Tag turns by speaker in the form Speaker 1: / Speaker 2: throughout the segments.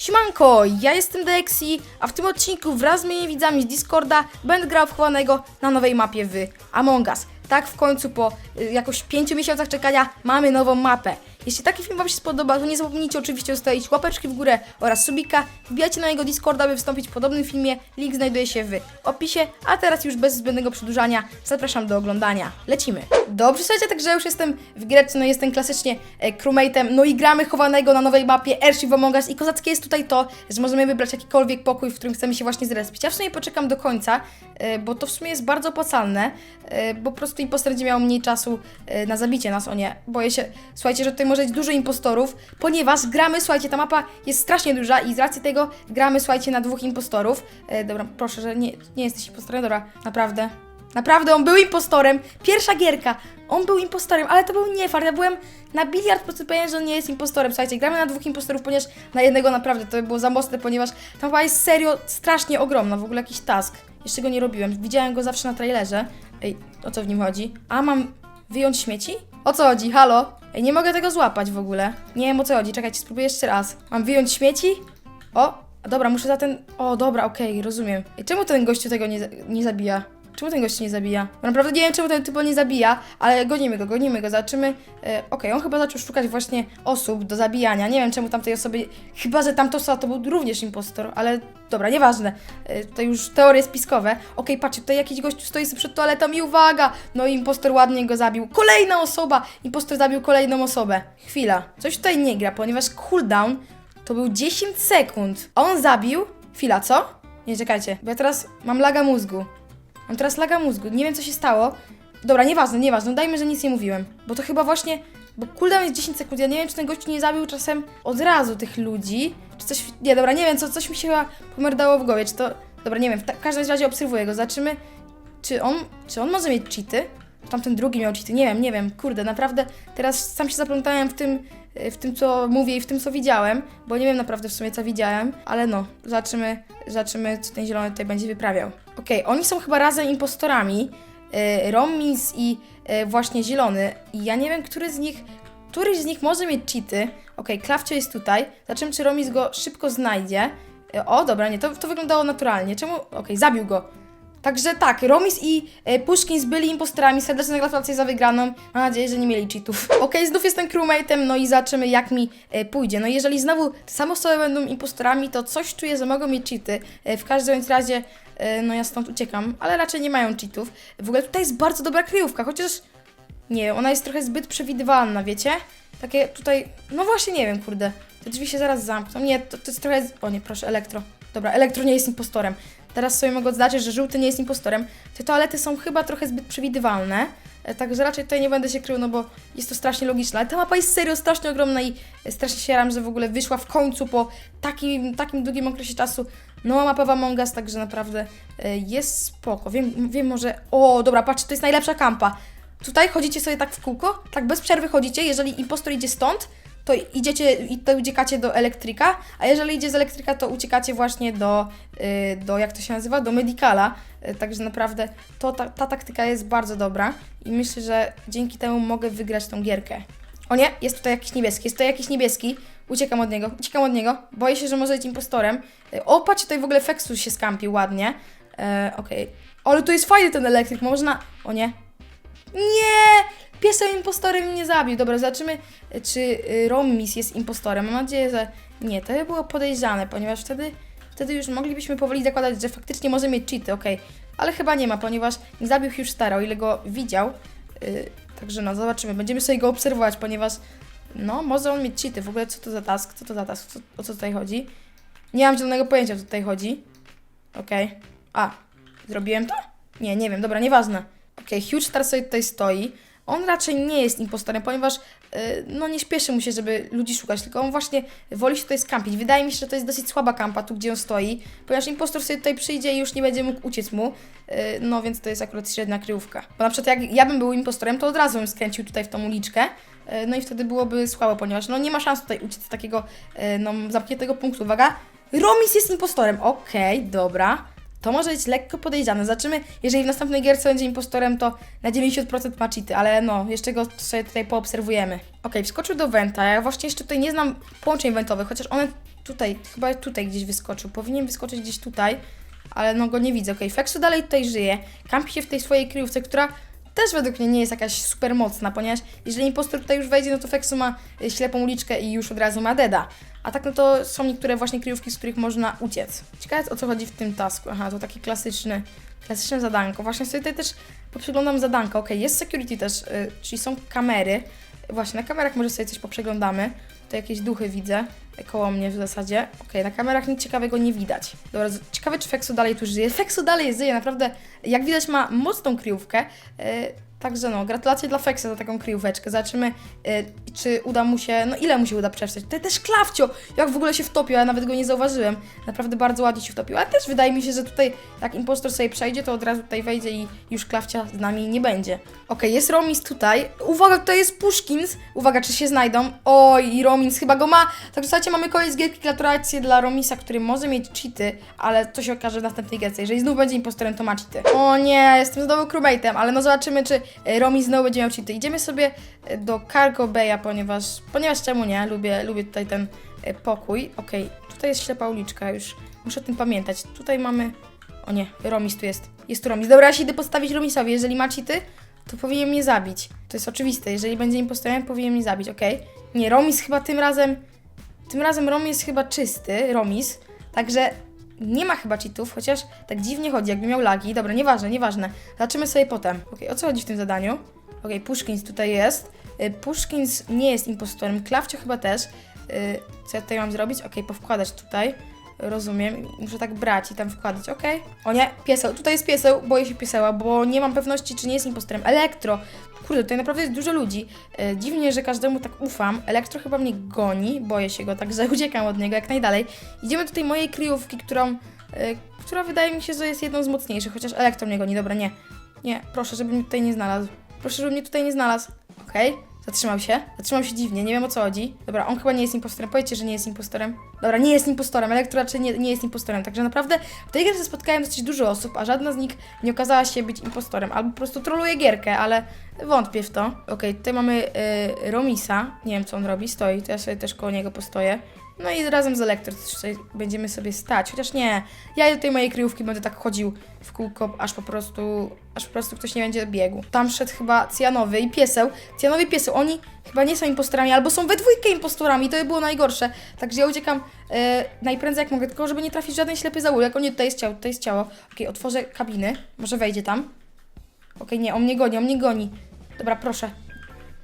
Speaker 1: Siemanko, ja jestem Dexi, a w tym odcinku wraz z moimi widzami z Discorda będę grał w chowanego na nowej mapie w Among Us. Tak w końcu po y, jakoś 5 miesiącach czekania mamy nową mapę. Jeśli taki film Wam się spodoba, to nie zapomnijcie oczywiście zostawić łapeczki w górę oraz subika. Wbijajcie na jego Discorda, by wystąpić w podobnym filmie. Link znajduje się w opisie, a teraz już bez zbędnego przedłużania zapraszam do oglądania. Lecimy. Dobrze, słuchajcie, także już jestem w Grecji, no jestem klasycznie e, crewmate'em, no i gramy chowanego na nowej mapie Airship Among Us i kozackie jest tutaj to, że możemy wybrać jakikolwiek pokój, w którym chcemy się właśnie zrespić. Ja w sumie poczekam do końca, e, bo to w sumie jest bardzo opłacalne, e, bo po prostu impostor będzie miał mniej czasu e, na zabicie nas, o nie. Boję się, słuchajcie, że tutaj może być dużo impostorów, ponieważ gramy, słuchajcie, ta mapa jest strasznie duża i z racji tego gramy, słuchajcie, na dwóch impostorów. E, dobra, proszę, że nie, nie jesteś impostorem, dobra, naprawdę. Naprawdę, on był impostorem. Pierwsza gierka. On był impostorem, ale to był niefart. Ja byłem na biliard po prostu pewien, że on nie jest impostorem. Słuchajcie, gramy na dwóch impostorów, ponieważ na jednego naprawdę to by było za mocne, ponieważ ta mapa jest serio strasznie ogromna. W ogóle jakiś task. Jeszcze go nie robiłem. Widziałem go zawsze na trailerze. Ej, o co w nim chodzi? A, mam wyjąć śmieci? O co chodzi? Halo? Ej, nie mogę tego złapać w ogóle. Nie wiem o co chodzi. Czekajcie, spróbuję jeszcze raz. Mam wyjąć śmieci? O, dobra, muszę za ten... O, dobra, okej, rozumiem. Ej, czemu ten gościu tego nie, nie zabija? Czemu ten gość nie zabija? Naprawdę nie wiem, czemu ten typ nie zabija, ale gonimy go, gonimy go, zobaczymy. E, Okej, on chyba zaczął szukać właśnie osób do zabijania. Nie wiem, czemu tamtej osoby. Chyba, że tamta osoba to był również impostor, ale dobra, nieważne. E, to już teorie spiskowe. Okej, patrzcie, tutaj jakiś gość stoi przed toaletą i uwaga! No impostor ładnie go zabił. Kolejna osoba! Impostor zabił kolejną osobę. Chwila, coś tutaj nie gra, ponieważ cooldown to był 10 sekund. A on zabił. Chwila, co? Nie, czekajcie, bo ja teraz mam laga mózgu. Mam teraz laga mózgu. Nie wiem, co się stało. Dobra, nieważne, nieważne. Dajmy, że nic nie mówiłem. Bo to chyba właśnie... Bo cooldown jest 10 sekund. Ja nie wiem, czy ten gościu nie zabił czasem od razu tych ludzi. Czy coś... Nie, dobra, nie wiem, co, coś mi się chyba pomerdało w głowie. Czy to... Dobra, nie wiem. W, ta... w każdym razie obserwuję go. Zobaczymy, czy on... Czy on może mieć cheaty? Tamten drugi miał cheaty. Nie wiem, nie wiem. Kurde, naprawdę teraz sam się zaplątałem w tym, w tym, co mówię i w tym, co widziałem, bo nie wiem naprawdę w sumie, co widziałem, ale no, zobaczymy, zobaczymy, co ten zielony tutaj będzie wyprawiał. Okej, oni są chyba razem impostorami, yy, Romis i yy, właśnie zielony i ja nie wiem, który z nich, któryś z nich może mieć cheaty. Okej, Klawcio jest tutaj, zobaczymy, czy Romis go szybko znajdzie. Yy, o, dobra, nie, to, to wyglądało naturalnie. Czemu? Okej, zabił go. Także tak, Romis i e, Pushkins byli impostorami. Serdeczne gratulacje za wygraną. Mam nadzieję, że nie mieli cheatów. Okej, znów jestem crewmate'em, no i zobaczymy jak mi e, pójdzie. No jeżeli znowu te same osoby będą impostorami, to coś czuję, że mogą mieć cheaty. E, w każdym razie, e, no ja stąd uciekam, ale raczej nie mają cheatów. W ogóle tutaj jest bardzo dobra kryjówka, chociaż nie ona jest trochę zbyt przewidywalna, wiecie? Takie tutaj, no właśnie nie wiem, kurde. Te drzwi się zaraz zamkną. Nie, to, to jest trochę, o nie, proszę, elektro. Dobra, elektro nie jest impostorem. Teraz sobie mogę odznaczyć, że żółty nie jest impostorem. Te toalety są chyba trochę zbyt przewidywalne, e, także raczej tutaj nie będę się krył, no bo jest to strasznie logiczne. Ale ta mapa jest serio strasznie ogromna i e, strasznie się jaram, że w ogóle wyszła w końcu po takim, takim długim okresie czasu nowa mapa w Among Us, także naprawdę e, jest spoko. Wiem, wiem może... O, dobra, patrzcie, to jest najlepsza kampa. Tutaj chodzicie sobie tak w kółko, tak bez przerwy chodzicie, jeżeli impostor idzie stąd, to idziecie i to uciekacie do elektryka, a jeżeli idzie z elektryka, to uciekacie właśnie do, y, do jak to się nazywa, do medicala. Y, Także naprawdę to, ta, ta taktyka jest bardzo dobra i myślę, że dzięki temu mogę wygrać tą gierkę. O nie, jest tutaj jakiś niebieski, jest tutaj jakiś niebieski. Uciekam od niego, uciekam od niego. Boję się, że może być impostorem. Y, O, patrzcie, tutaj w ogóle Fexus się skampił ładnie. E, Okej. Ale to jest fajny ten elektryk, można... O nie, nie! Piesem impostorem mnie zabił. Dobra, zobaczymy, czy y, Romis jest impostorem. Mam nadzieję, że nie. To by było podejrzane, ponieważ wtedy, wtedy już moglibyśmy powoli zakładać, że faktycznie może mieć cheaty, okej. Ale chyba nie ma, ponieważ nie zabił już stara, o ile go widział. Y, także no, zobaczymy. Będziemy sobie go obserwować, ponieważ no, może on mieć cheaty. W ogóle co to za task? Co to za task? Co, o co tutaj chodzi? Nie mam zielonego pojęcia, co tutaj chodzi. Okej. A, zrobiłem to? Nie, nie wiem, dobra, nieważne. Okej, Huge Star sobie tutaj stoi. On raczej nie jest impostorem, ponieważ yy, no nie śpieszy mu się, żeby ludzi szukać, tylko on właśnie woli się tutaj skampić. Wydaje mi się, że to jest dosyć słaba kampa tu, gdzie on stoi, ponieważ impostor sobie tutaj przyjdzie i już nie będzie mógł uciec mu. Yy, no więc to jest akurat średnia kryjówka. Bo na przykład jak ja bym był impostorem, to od razu bym skręcił tutaj w tą uliczkę. yy, No i wtedy byłoby słabo, ponieważ no nie ma szans tutaj uciec z takiego yy, no, zamkniętego punktu. Uwaga, Romis jest impostorem. Okej, dobra. To może być lekko podejrzane. Zobaczymy, jeżeli w następnej gierce będzie impostorem, to na 90% ma cheaty, ale no, jeszcze go sobie tutaj poobserwujemy. Okej, wskoczył do Wenta. Ja właśnie jeszcze tutaj nie znam połączeń wentowych, chociaż one tutaj, chyba tutaj gdzieś wyskoczył. Powinien wyskoczyć gdzieś tutaj, ale no go nie widzę. Okej, Fexu dalej tutaj żyje. Kampi się w tej swojej kryjówce, która też według mnie nie jest jakaś super mocna, ponieważ jeżeli impostor tutaj już wejdzie, no to Fexu ma y, ślepą uliczkę i już od razu ma deda. A tak no to są niektóre właśnie kryjówki, z których można uciec. Ciekawe o co chodzi w tym tasku. Aha, to taki klasyczny, klasyczne zadanko. Właśnie sobie tutaj też poprzeglądam zadanka. Okej, jest security też, y, czyli są kamery. Właśnie, na kamerach może sobie coś poprzeglądamy. Tutaj jakieś duchy widzę y, koło mnie w zasadzie. Okej, na kamerach nic ciekawego nie widać. Dobra, ciekawe czy Fexu dalej tu żyje. Fexu dalej żyje, naprawdę jak widać ma mocną kryjówkę. Y, Także no, gratulacje dla Fexa za taką kryjóweczkę. Zobaczymy, y, czy uda mu się, no ile mu się uda przeczytać. Tutaj też Klawcio, jak w ogóle się wtopił, ja nawet go nie zauważyłem. Naprawdę bardzo ładnie się wtopił, ale też wydaje mi się, że tutaj jak impostor sobie przejdzie, to od razu tutaj wejdzie i już Klawcia z nami nie będzie. Okej, jest Romis tutaj. Uwaga, tutaj jest Pushkins. Uwaga, czy się znajdą. Oj, Romins chyba go ma. Tak zasadzie mamy koniec gierki. Gratulacje dla Romisa, który może mieć cheaty, ale to się okaże w następnej gierce. Jeżeli znów będzie impostorem, to ma cheaty. O nie, jestem znowu crewmate'em, ale no zobaczymy, czy e, Romis znowu będzie miał cheaty. Idziemy sobie e, do Cargo Bay'a, ponieważ, ponieważ czemu nie? Lubię, lubię tutaj ten e, pokój. Okej, tutaj jest ślepa uliczka już. Muszę o tym pamiętać. Tutaj mamy... O nie, Romis tu jest. Jest tu Romis. Dobra, ja się idę postawić Romisowi. Jeżeli ma cheaty, to powinien mnie zabić. To jest oczywiste. Jeżeli będzie impostorem, powinien mnie zabić, okej? Nie, Romis chyba tym razem... Tym razem Romis jest chyba czysty, Romis. Także nie ma chyba cheatów, chociaż tak dziwnie chodzi, jakby miał lagi. Dobra, nieważne, nieważne. Zobaczymy sobie potem. Okej, o co chodzi w tym zadaniu? Okej, Pushkins tutaj jest. Y, Pushkins nie jest impostorem, Klawcio chyba też. Y, Co ja tutaj mam zrobić? Okej, powkładać tutaj. Rozumiem. Muszę tak brać i tam wkładać, okej. O nie, pieseł. Tutaj jest pieseł, boję się pieseła, bo nie mam pewności, czy nie jest impostorem. Elektro. Kurde, tutaj naprawdę jest dużo ludzi. E, dziwnie, że każdemu tak ufam. Elektro chyba mnie goni, boję się go, także uciekam od niego jak najdalej. Idziemy do tej mojej kryjówki, którą, która wydaje mi się, że jest jedną z mocniejszych, chociaż Elektro mnie goni. Dobra, nie. Nie, proszę, żeby mnie tutaj nie znalazł. Proszę, żeby mnie tutaj nie znalazł. Okej. Zatrzymał się. Zatrzymał się dziwnie, nie wiem o co chodzi. Dobra, on chyba nie jest impostorem. Powiedzcie, że nie jest impostorem. Dobra, nie jest impostorem. Elektro raczej nie, nie jest impostorem. Także naprawdę w tej grze spotkałem dosyć dużo osób, a żadna z nich nie okazała się być impostorem. Albo po prostu troluje gierkę, ale wątpię w to. Okej, tutaj mamy y, Romisa. Nie wiem, co on robi. Stoi, to ja sobie też koło niego postoję. No i razem z Elektro będziemy sobie stać. Chociaż nie, ja do tej mojej kryjówki będę tak chodził w kółko, aż po prostu, aż po prostu ktoś nie będzie biegł. Tam szedł chyba Cyjanowy i Pieseł. Cyjanowy i Pieseł, oni chyba nie są impostorami, albo są we dwójkę impostorami, to by było najgorsze. Także ja uciekam e, najprędzej jak mogę, tylko żeby nie trafić w żaden ślepy zaułek. O nie, tutaj jest ciało, tutaj jest ciało. Okej, otworzę kabiny, może wejdzie tam. Okej, nie, on mnie goni, on mnie goni. Dobra, proszę.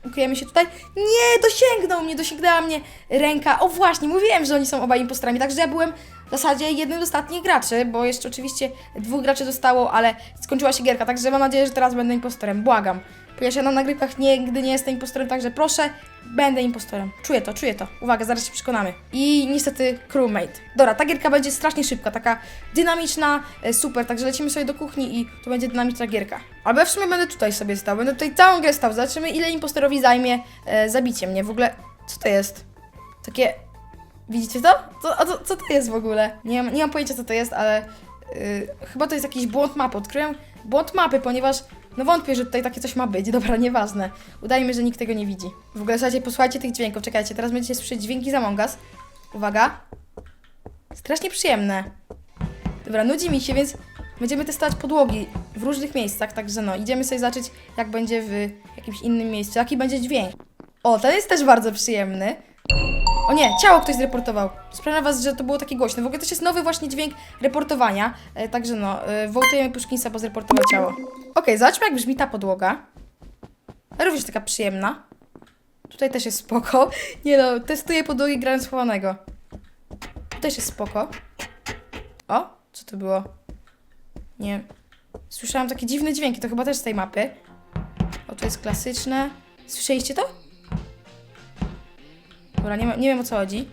Speaker 1: Ukryjemy się tutaj. Nie, dosięgnął mnie, dosięgnęła mnie ręka. O właśnie, mówiłem, że oni są obaj impostorami, także ja byłem w zasadzie jednym z ostatnich graczy, bo jeszcze oczywiście dwóch graczy zostało, ale skończyła się gierka, także mam nadzieję, że teraz będę impostorem. Błagam. Ponieważ ja na nagrywkach nigdy nie jestem impostorem, także proszę, będę impostorem. Czuję to, czuję to. Uwaga, zaraz się przekonamy. I niestety crewmate. Dobra, ta gierka będzie strasznie szybka, taka dynamiczna, e, super, także lecimy sobie do kuchni i to będzie dynamiczna gierka. Albo ja w sumie będę tutaj sobie stał, będę tutaj całą grę stał. Zobaczymy, ile impostorowi zajmie e, zabicie mnie. W ogóle, co to jest? Takie Widzicie to? Co, a to? co to jest w ogóle? Nie, mam- nie mam pojęcia co to jest, ale yy, chyba to jest jakiś błąd mapy. Odkryłem błąd mapy, ponieważ no wątpię, że tutaj takie coś ma być. Dobra, nieważne. Udajmy, że nikt tego nie widzi. W ogóle słuchajcie, posłuchajcie tych dźwięków. Czekajcie, teraz będziecie słyszeć dźwięki z. Uwaga. Strasznie przyjemne. Dobra, nudzi mi się, więc będziemy testować podłogi w różnych miejscach, także no, idziemy sobie zobaczyć, jak będzie w jakimś innym miejscu, jaki będzie dźwięk. O, ten jest też bardzo przyjemny. O nie, ciało ktoś zreportował. Sprawia was, że to było takie głośne. W ogóle też jest nowy właśnie dźwięk reportowania. E, także no, e, wołtujemy Puszkinsa, bo zreportował ciało. Okej, zobaczmy jak brzmi ta podłoga. Również taka przyjemna. Tutaj też jest spoko. Nie no, testuję podłogi grając chowanego. Tu też jest spoko. O, co to było? Nie. Słyszałam takie dziwne dźwięki, to chyba też z tej mapy. O, to jest klasyczne. Słyszeliście to? Dobra, nie, ma, nie wiem o co chodzi.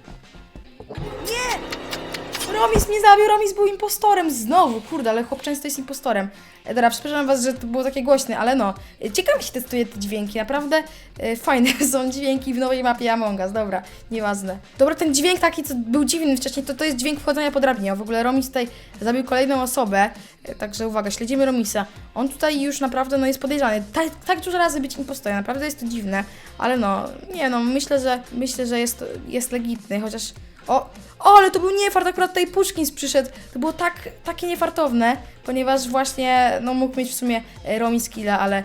Speaker 1: Romis mnie zabił, Romis był impostorem znowu, kurde, ale chłop często jest impostorem. Dobra, przepraszam was, że to było takie głośne, ale no, e, ciekawie się testuje te dźwięki, naprawdę e, fajne są dźwięki w nowej mapie Among Us, dobra, nieważne. Dobra, ten dźwięk taki, co był dziwny wcześniej, to to jest dźwięk wchodzenia po drabinie, o, w ogóle Romis tutaj zabił kolejną osobę, e, także uwaga, śledzimy Romisa. On tutaj już naprawdę, no jest podejrzany, tak, tak dużo razy być impostorem, naprawdę jest to dziwne, ale no, nie no, myślę, że, myślę, że jest, jest legitny, chociaż... O, o, ale to był niefart, akurat tutaj Puszkins przyszedł. To było tak, takie niefartowne, ponieważ właśnie, no mógł mieć w sumie e, Romi skilla, ale, e,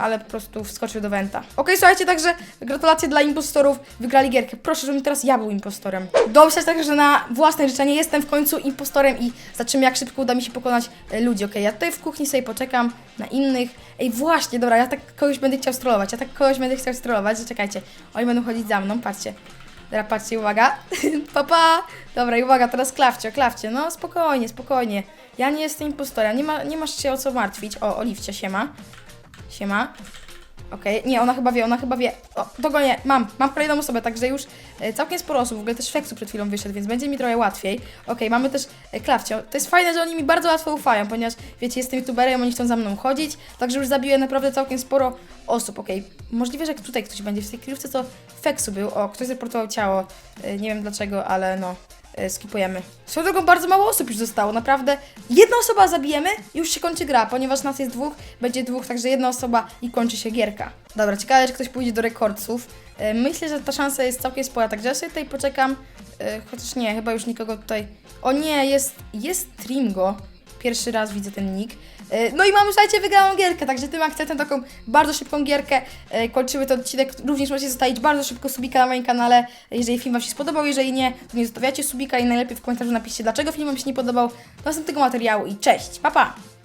Speaker 1: ale po prostu wskoczył do Wenta. Okej, słuchajcie, także gratulacje dla impostorów, wygrali gierkę. Proszę, żebym teraz ja był impostorem. Domyślać także, że na własne życzenie jestem w końcu impostorem i zobaczymy, jak szybko uda mi się pokonać e, ludzi. Okej, ja tutaj w kuchni sobie poczekam na innych. Ej, właśnie, dobra, ja tak kogoś będę chciał strollować, ja tak kogoś będę chciał strollować, że czekajcie, oni będą chodzić za mną, patrzcie. Dobra, patrzcie, uwaga. Papa. Dobra, i uwaga, teraz klawcie, klawcie. No, spokojnie, spokojnie. Ja nie jestem impostorem, nie, ma, nie masz się o co martwić. O, Oliwcia, siema. Siema. Okej, nie, ona chyba wie, ona chyba wie. O, dogonię, mam, mam kolejną osobę, także już e, całkiem sporo osób, w ogóle też Feksu przed chwilą wyszedł, więc będzie mi trochę łatwiej. Okej, mamy też e, Klawcie. To jest fajne, że oni mi bardzo łatwo ufają, ponieważ, wiecie, jestem youtuberem, oni chcą za mną chodzić, także już zabiłem naprawdę całkiem sporo osób, okej. Możliwe, że tutaj ktoś będzie, w tej kryjówce co Feksu był, o, ktoś zreportował ciało, e, nie wiem dlaczego, ale no, skipujemy. Swoją drogą bardzo mało osób już zostało, naprawdę. Jedna osoba zabijemy i już się kończy gra, ponieważ nas jest dwóch, będzie dwóch, także jedna osoba i kończy się gierka. Dobra, ciekawe, czy ktoś pójdzie do rekordców. E, Myślę, że ta szansa jest całkiem spora, także ja sobie tutaj poczekam, e, chociaż nie, chyba już nikogo tutaj... O nie, jest, jest Trimgo. Pierwszy raz widzę ten nick. E, No i mamy, słuchajcie, wygraną gierkę, także tym akcentem taką bardzo szybką gierkę e, kończymy ten odcinek. Również możecie zostawić bardzo szybko subika na moim kanale, jeżeli film Wam się spodobał. Jeżeli nie, to nie zostawiacie subika i najlepiej w komentarzu napiszcie, dlaczego film Wam się nie podobał. Do następnego materiału i cześć, pa pa!